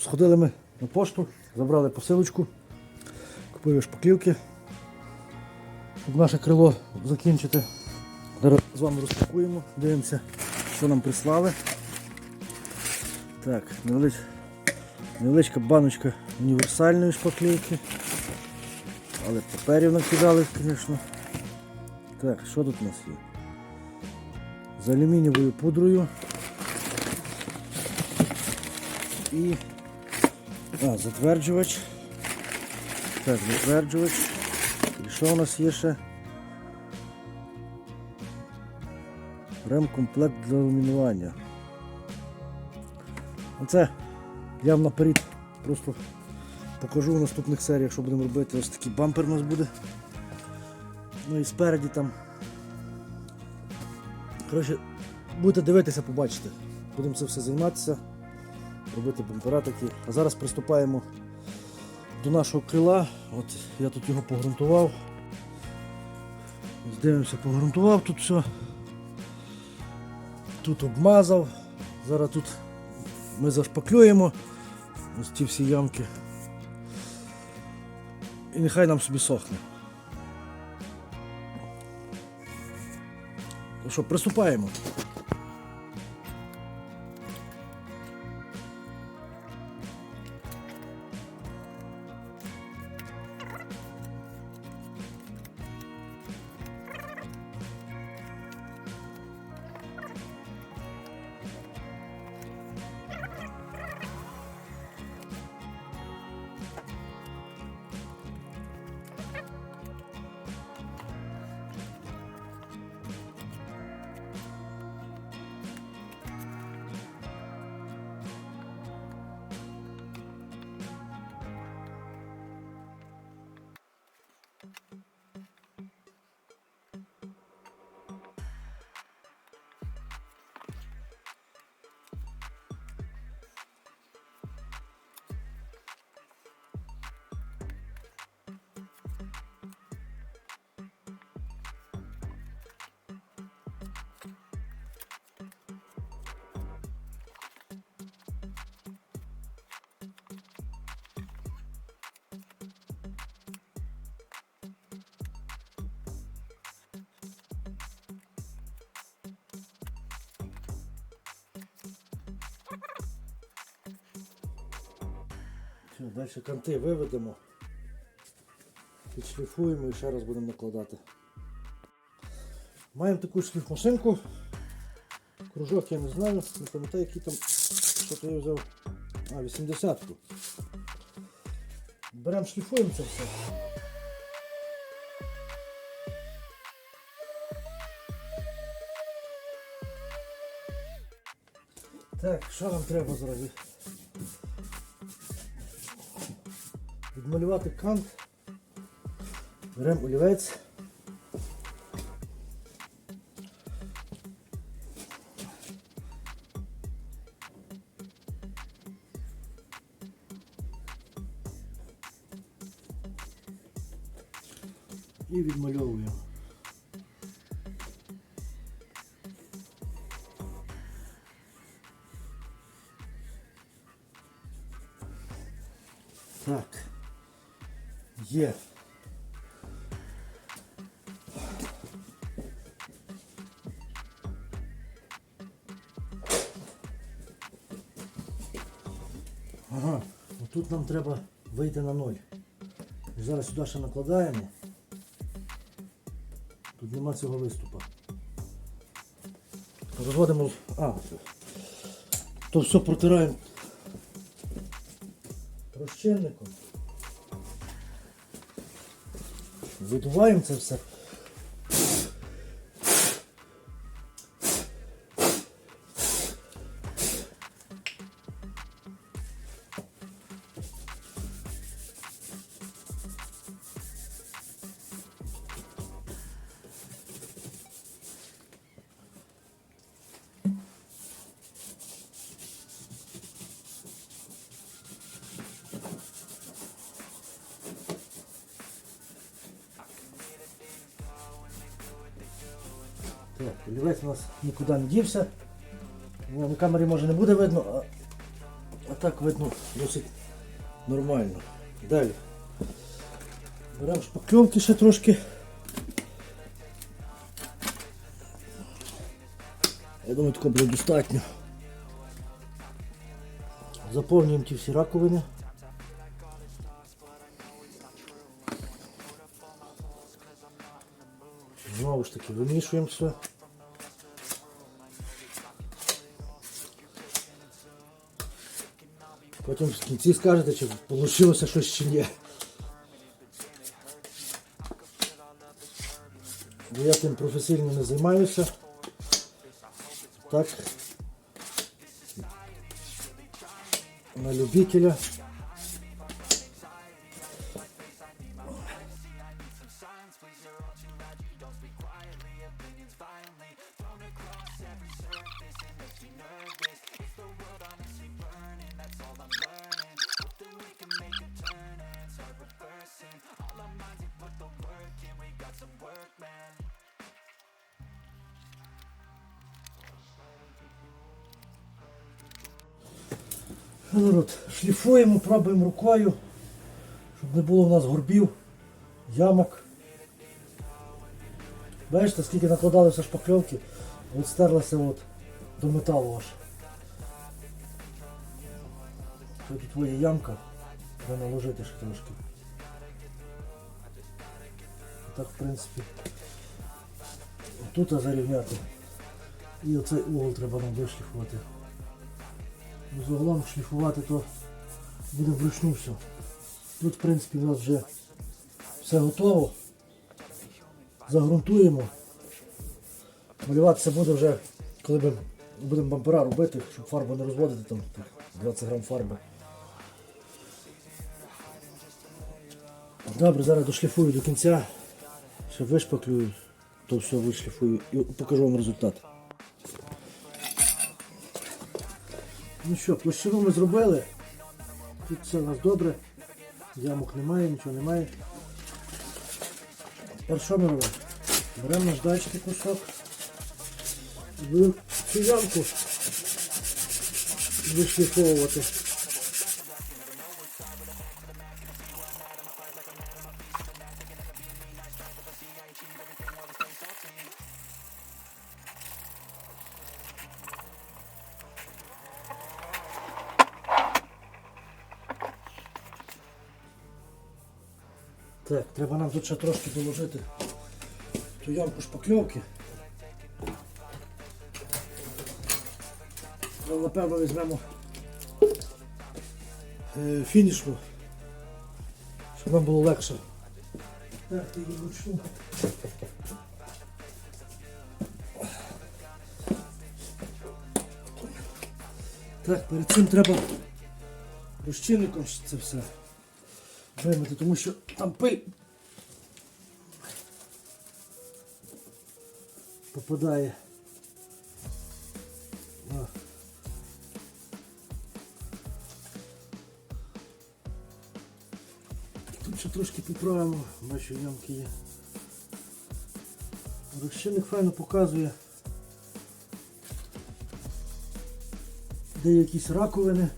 Сходили ми на пошту, забрали посилочку, купили шпаклівки, щоб наше крило закінчити. Зараз з вами розпакуємо, дивимося, що нам прислали. Так, невелич... невеличка баночка універсальної шпаклівки. Але паперів накидали, звісно. Так, що тут у нас є? З алюмінієвою пудрою. І а, затверджувач. Так, затверджувач. І що у нас є ще? Ремкомплект для ламінування. Оце я вам наперед просто покажу в наступних серіях, що будемо робити. Ось такий бампер у нас буде. Ну і спереді там. Коротше, будете дивитися, побачите. Будемо це все займатися, робити бампера такі. А зараз приступаємо до нашого крила. От я тут його погрунтував. Ось Дивимося, погрунтував тут все. Тут обмазав. Зараз тут ми зашпаклюємо ось ці всі ямки. І нехай нам собі сохне. Ну що, приступаємо. Все, далі канти виведемо, підшліфуємо і ще раз будемо накладати. Маємо таку шліфмашинку. Кружок я не знаю, не пам'ятаю, який там, що то я взяв. А, 80-ку. Беремо шліфуємо це все. Так, що нам треба зробити? Відмалювати кант. Беремо олівець. І відмальовуємо. Так. Є. Ага, тут нам треба вийти на ноль. Зараз сюди ще накладаємо. Тут нема цього виступу. Розводимо. А, то все протираємо розчинником. Видуваємо це все. Олівець у нас нікуди не дівся. Ну, На камері може не буде видно, а, а так видно досить нормально. Далі. Беремо шпакльовки ще трошки. Я думаю, такого буде достатньо. Заповнюємо ті всі раковини. Знову ж таки вимішуємо все. Потім в кінці скажете, чи вийшло щось чи ні. Бо я тим професійно не займаюся. Так. На любителя. Народ, шліфуємо, пробуємо рукою, щоб не було в нас горбів, ямок. Бачите, скільки накладалося шпакльовки, от стерлося от до металу аж. Тут твоя ямка, треба наложити ще трошки. Так, в принципі, тут зарівняти. І оцей угол треба нам вишліфувати. Загалом шліфувати то буде вручну все. Тут в принципі у нас вже все готово. Загрунтуємо. Малюватися буде вже, коли ми будемо бампера робити, щоб фарбу не розводити, там 20 грам фарби. Добре, зараз дошліфую до кінця. Ще вишпаклюю, то все вишліфую і покажу вам результат. Ну що, площину ми зробили. Тут все у нас добре. Ямок немає, нічого немає. Тепер що ми робимо? Беремо наждачний кусок. Будемо цю ямку вишліфовувати. Так, треба нам тут ще трошки доложити ту ямку шпакльовки. Ну, Напевно візьмемо е, фінішну, щоб нам було легше. Так, ти її вручну. Так, перед цим треба розчинником це все вимити, тому що там пиль попадає. Тут ще трошки поправимо, бачу ямки є. Розчинник файно показує. Де якісь раковини.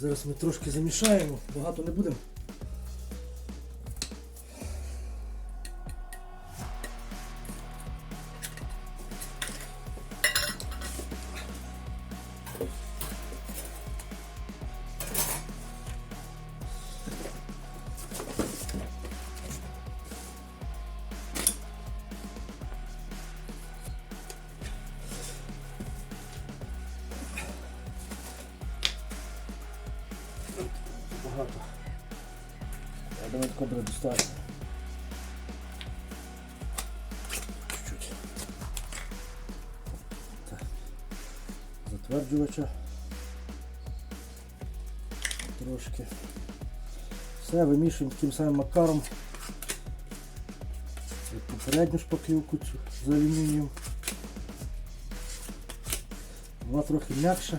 Зараз ми трошки замішаємо, багато не будемо. Такого буде достатньо. Чуть-чуть. Затверджувача. Трошки. Все вимішуємо таким самим макаром. Попередню шпаклівку з алюмінієм. Вона трохи м'якша.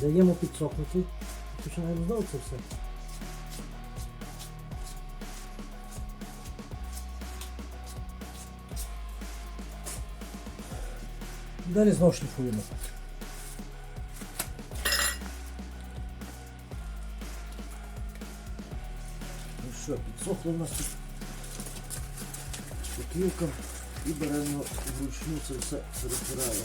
Даємо підсохнути. Починаємо знову це все. Далі знову шліфуємо. Ну що, підсохло у нас тут шпаклівка і беремо вручну це все перетираємо.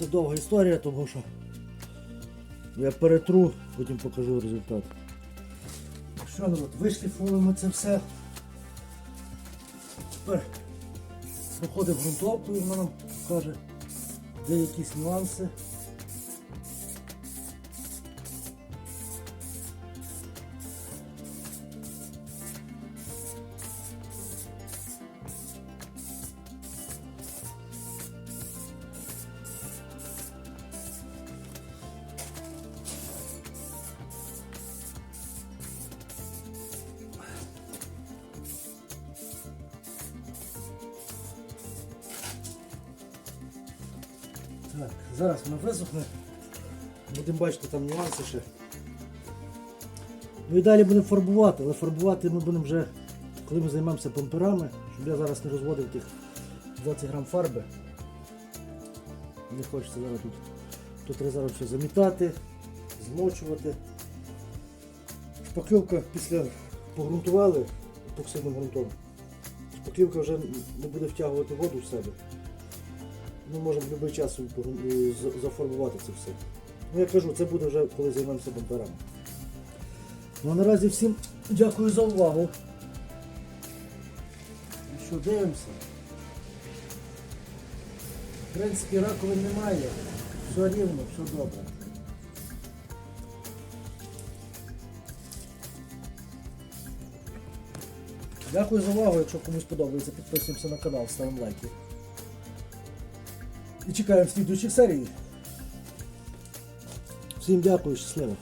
Це довга історія, тому що я перетру, потім покажу результат. Що народ, вишліфуємо це все. Тепер проходить ґрунтовку і вона нам каже, де якісь нюанси. Так, зараз воно висохне. Будемо бачити там нюанси ще. Ну і далі будемо фарбувати, але фарбувати ми будемо вже, коли ми займемося памперами, щоб я зараз не розводив тих 20 грам фарби. Не хочеться зараз тут. Тут треба зараз все замітати, змочувати. Шпаклівка після погрунтували епоксидним ґрунтом. Шпаклівка вже не буде втягувати воду в себе. Ми можемо в будь-який час е, зафарбувати це все. Ну я кажу, це буде вже коли займемося бамперами. Ну а наразі всім дякую за увагу. І що, дивимося? В принципі, раковин немає. Все рівно, все добре. Дякую за увагу. Якщо комусь подобається, підписуємося на канал, ставимо лайки. І чекаємо слідуючих серій. Всім дякую, щасливо.